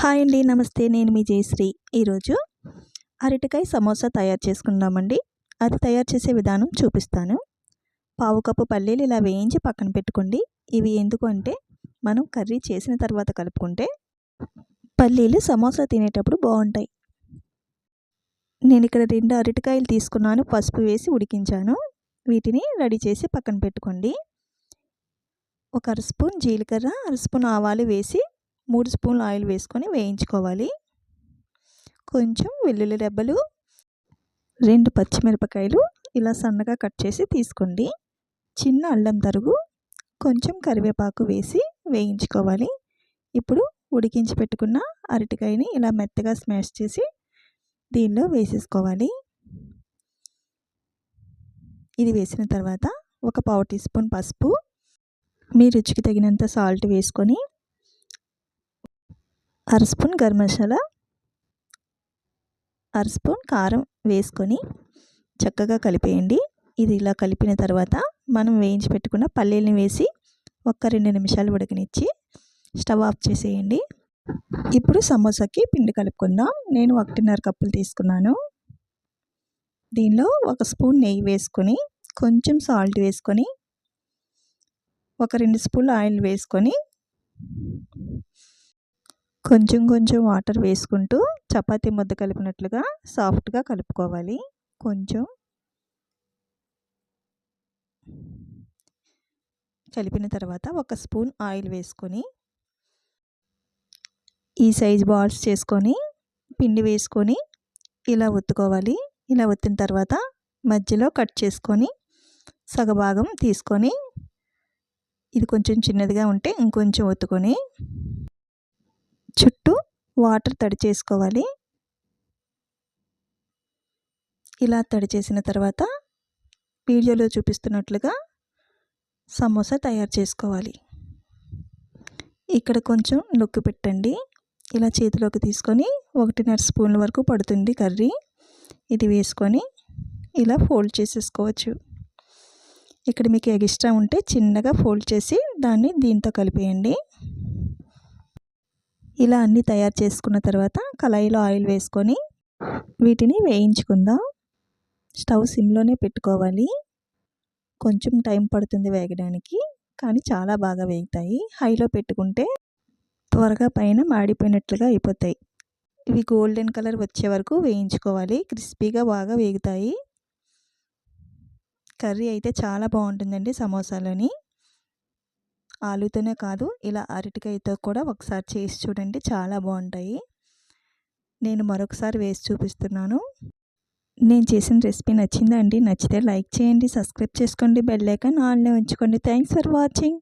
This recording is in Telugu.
హాయ్ అండి నమస్తే. నేను మీ జయశ్రీ. ఈరోజు అరటికాయ సమోసా తయారు చేసుకుందామండి. అది తయారు చేసే విధానం చూపిస్తాను. పావు కప్పు పల్లీలు ఇలా వేయించి పక్కన పెట్టుకోండి. ఇవి ఎందుకు అంటే మనం కర్రీ చేసిన తర్వాత కలుపుకుంటే పల్లీలు సమోసా తినేటప్పుడు బాగుంటాయి. నేను ఇక్కడ రెండు అరటికాయలు తీసుకున్నాను. పసుపు వేసి ఉడికించాను. వీటిని రెడీ చేసి పక్కన పెట్టుకోండి. ఒక అర స్పూన్ జీలకర్ర అర స్పూన్ ఆవాలు వేసి మూడు స్పూన్లు ఆయిల్ వేసుకొని వేయించుకోవాలి. కొంచెం వెల్లుల్లి రెబ్బలు రెండు పచ్చిమిరపకాయలు ఇలా సన్నగా కట్ చేసి తీసుకోండి. చిన్న అల్లం తరుగు కొంచెం కరివేపాకు వేసి వేయించుకోవాలి. ఇప్పుడు ఉడికించి పెట్టుకున్న అరటికాయని ఇలా మెత్తగా స్మాష్ చేసి దీనిలో వేసేసుకోవాలి. ఇది వేసిన తర్వాత ఒక పావు టీ స్పూన్ పసుపు మీ రుచికి తగినంత సాల్ట్ వేసుకొని అర స్పూన్ గరం మసాలా అర స్పూన్ కారం వేసుకొని చక్కగా కలిపేయండి. ఇది ఇలా కలిపిన తర్వాత మనం వేయించి పెట్టుకున్న పల్లీలను వేసి ఒక్క రెండు నిమిషాలు ఉడకనిచ్చి స్టవ్ ఆఫ్ చేసేయండి. ఇప్పుడు సమోసాకి పిండి కలుపుకుందాం. నేను ఒకటిన్నర కప్పులు తీసుకున్నాను. దీనిలో ఒక స్పూన్ నెయ్యి వేసుకొని కొంచెం సాల్ట్ వేసుకొని ఒక రెండు స్పూన్లు ఆయిల్ వేసుకొని కొంచెం కొంచెం వాటర్ వేసుకుంటూ చపాతీ ముద్ద కలిపినట్లుగా సాఫ్ట్గా కలుపుకోవాలి. కొంచెం కలిపిన తర్వాత ఒక స్పూన్ ఆయిల్ వేసుకొని ఈ సైజ్ బాల్స్ చేసుకొని పిండి వేసుకొని ఇలా ఒత్తుకోవాలి. ఇలా ఒత్తిన తర్వాత మధ్యలో కట్ చేసుకొని సగభాగం తీసుకొని ఇది కొంచెం చిన్నదిగా ఉంటే ఇంకొంచెం ఒత్తుకొని వాటర్ తడి చేసుకోవాలి. ఇలా తడి చేసిన తర్వాత వీడియోలో చూపిస్తున్నట్లుగా సమోసా తయారు చేసుకోవాలి. ఇక్కడ కొంచెం నొక్కి పెట్టండి. ఇలా చేతిలోకి తీసుకొని ఒకటిన్నర స్పూన్ల వరకు పడుతుంది కర్రీ. ఇది వేసుకొని ఇలా ఫోల్డ్ చేసేసుకోవచ్చు. ఇక్కడ మీకు ఎగిస్ట్రా ఉంటే చిన్నగా ఫోల్డ్ చేసి దాన్ని దీంతో కలిపేయండి. ఇలా అన్నీ తయారు చేసుకున్న తర్వాత కళాయిలో ఆయిల్ వేసుకొని వీటిని వేయించుకుందాం. స్టవ్ సిమ్లోనే పెట్టుకోవాలి. కొంచెం టైం పడుతుంది వేగడానికి కానీ చాలా బాగా వేగుతాయి. హైలో పెట్టుకుంటే త్వరగా పైన మాడిపోయినట్లుగా అయిపోతాయి. ఇవి గోల్డెన్ కలర్ వచ్చే వరకు వేయించుకోవాలి. క్రిస్పీగా బాగా వేగుతాయి. కర్రీ అయితే చాలా బాగుంటుందండి సమోసాలని. ఆలుతోనే కాదు ఇలా అరటికాయతో కూడా ఒకసారి చేసి చూడండి చాలా బాగుంటాయి. నేను మరొకసారి వేసి చూపిస్తున్నాను. నేను చేసిన రెసిపీ నచ్చిందా అండి? నచ్చితే లైక్ చేయండి సబ్స్క్రైబ్ చేసుకోండి బెల్ ఐకాన్ ఆన్లో ఉంచుకోండి. Thanks for watching.